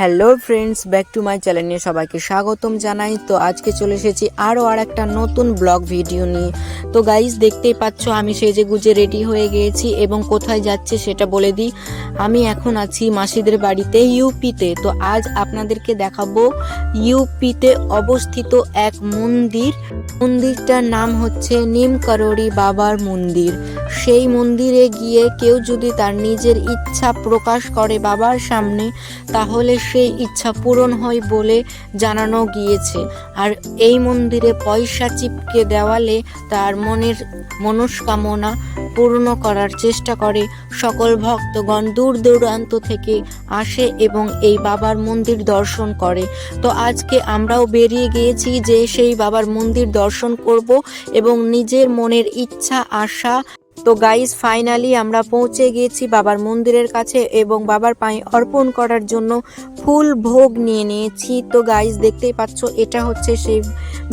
Hello friends back to my channel নিয়ে সবাইকে স্বাগতম জানাই। তো আজকে চলে এসেছি আরও আর একটা নতুন ব্লগ ভিডিও নিয়ে। তো গাইজ দেখতেই পাচ্ছ, আমি সেজে গুজে রেডি হয়ে গিয়েছি এবং কোথায় যাচ্ছে সেটা বলে দিই। আমি এখন আছি মাসিদের বাড়িতে ইউপিতে। তো আজ আপনাদেরকে দেখাবো ইউপিতে অবস্থিত এক মন্দির। মন্দিরটার নাম হচ্ছে নিমকরোড়ি বাবার মন্দির। সেই মন্দিরে গিয়ে কেউ যদি তার নিজের ইচ্ছা প্রকাশ করে বাবার সামনে, তাহলে সেই ইচ্ছা পূরণ হয় বলে জানানো গিয়েছে। আর এই মন্দিরে পয়সা চিপকে দেওয়ালে তার মনের মনস্কামনা পূর্ণ করার চেষ্টা করে। সকল ভক্তগণ দূর দূরান্ত থেকে আসে এবং এই বাবার মন্দির দর্শন করে। তো আজকে আমরাও বেরিয়ে গিয়েছি যে সেই বাবার মন্দির দর্শন করব এবং নিজের মনের ইচ্ছা, আশা তো গাইস ফাইনালি আমরা পৌঁছে গিয়েছি বাবার মন্দিরের কাছে এবং বাবার পায়ে অর্পণ করার জন্য ফুল ভোগ নিয়ে নিয়েছি। তো গাইস দেখতেই পাচ্ছ, এটা হচ্ছে সেই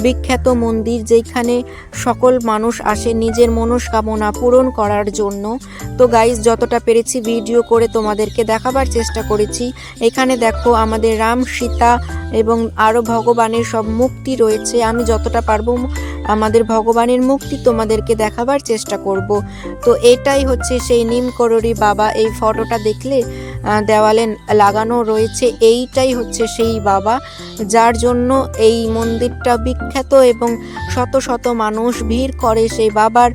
বিখ্যাত মন্দির যেখানে সকল মানুষ আসে নিজের মনস্কামনা পূরণ করার জন্য। তো গাইস যতটা পেরেছি ভিডিও করে তোমাদেরকে দেখাবার চেষ্টা করেছি। এখানে দেখো আমাদের রাম সীতা এবং আরও ভগবানের সব মুক্তি রয়েছে। আমি যতটা পারব আমাদের ভগবানের মুক্তি তোমাদেরকে দেখাবার চেষ্টা করব। তো এটাই হচ্ছে সেই নিম কররি বাবা, এই ফটোটা দেখলে দেওয়ালে লাগানো রয়েছে। এইটাই হচ্ছে সেই বাবা, যার জন্য এই মন্দিরটা বিখ্যাত এবং শত শত মানুষ ভিড় করে সেই বাবার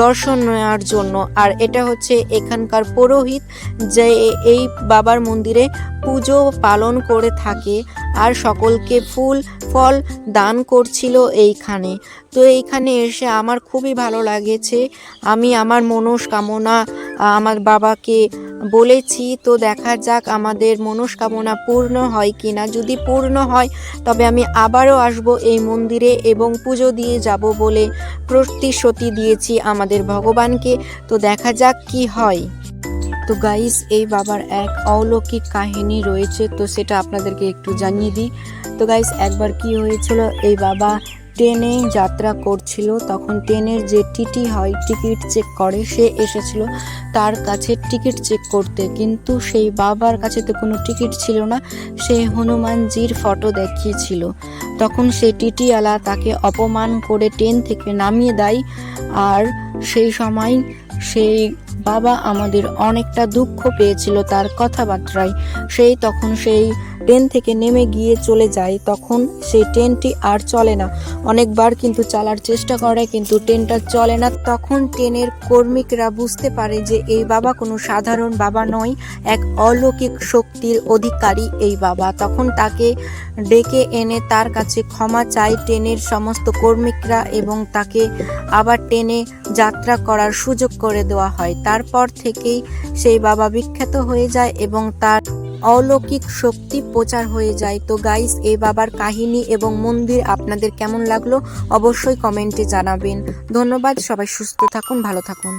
দর্শন নেওয়ার জন্য। আর এটা হচ্ছে এখানকার পুরোহিত, যে এই বাবার মন্দিরে পুজো পালন করে থাকে আর সকলকে ফুল, ফল দান করছিল এইখানে। তো এইখানে এসে আমার খুবই ভালো লাগেছে। আমি আমার মনস্কামনা আমার বাবাকে বলেছি, তো দেখা যাক আমাদের মনস্কামনা পূর্ণ হয় কি না যদি পূর্ণ হয়, তবে আমি আবারও আসব এই মন্দিরে এবং পুজো দিয়ে যাব বলে প্রতিশ্রুতি দিয়েছি আমাদের ভগবানকে। তো দেখা যাক কি হয়। তো গাইস এই বাবার এক অলৌকিক কাহিনী রয়েছে, তো সেটা আপনাদেরকে একটু জানিয়ে দিই। তো গাইস একবার কি হয়েছিল? এই বাবা ট্রেনে যাত্রা করছিল, তখন ট্রেনের যে টিটি হয়, টিকিট চেক করে, সে এসেছিল তার কাছে টিকিট চেক করতে। কিন্তু সেই বাবার কাছে তো কোনো টিকিট ছিল না, সে হনুমানজির ফটো দেখিয়েছিল। তখন সে টিটিওয়ালা তাকে অপমান করে ট্রেন থেকে নামিয়ে দেয়, আর সেই সময় সেই বাবা আমাদের অনেকটা দুঃখ পেয়েছিল তার কথাবার্তায়। সেই তখন সেই ট্রেন থেকে নেমে গিয়ে চলে যায়, তখন সেই ট্রেনটি আর চলে না। অনেকবার কিন্তু চালার চেষ্টা করে কিন্তু ট্রেনটা চলে না। তখন ট্রেনের কর্মিকরা বুঝতে পারে যে এই বাবা কোনো সাধারণ বাবা নয়, এক অলৌকিক শক্তির অধিকারী এই বাবা। তখন তাকে ডেকে এনে তার কাছে ক্ষমা চায় ট্রেনের সমস্ত কর্মিকরা এবং তাকে আবার ট্রেনে যাত্রা করার সুযোগ করে দেওয়া হয়। তারপর থেকেই সেই বাবা বিখ্যাত হয়ে যায় এবং তার অলৌকিক শক্তি প্রচার হয়ে যায়। তো গাইস এই বাবার কাহিনী এবং মন্দির আপনাদের কেমন লাগল অবশ্যই কমেন্টে জানাবেন। ধন্যবাদ, সবাই সুস্থ থাকুন, ভালো থাকুন।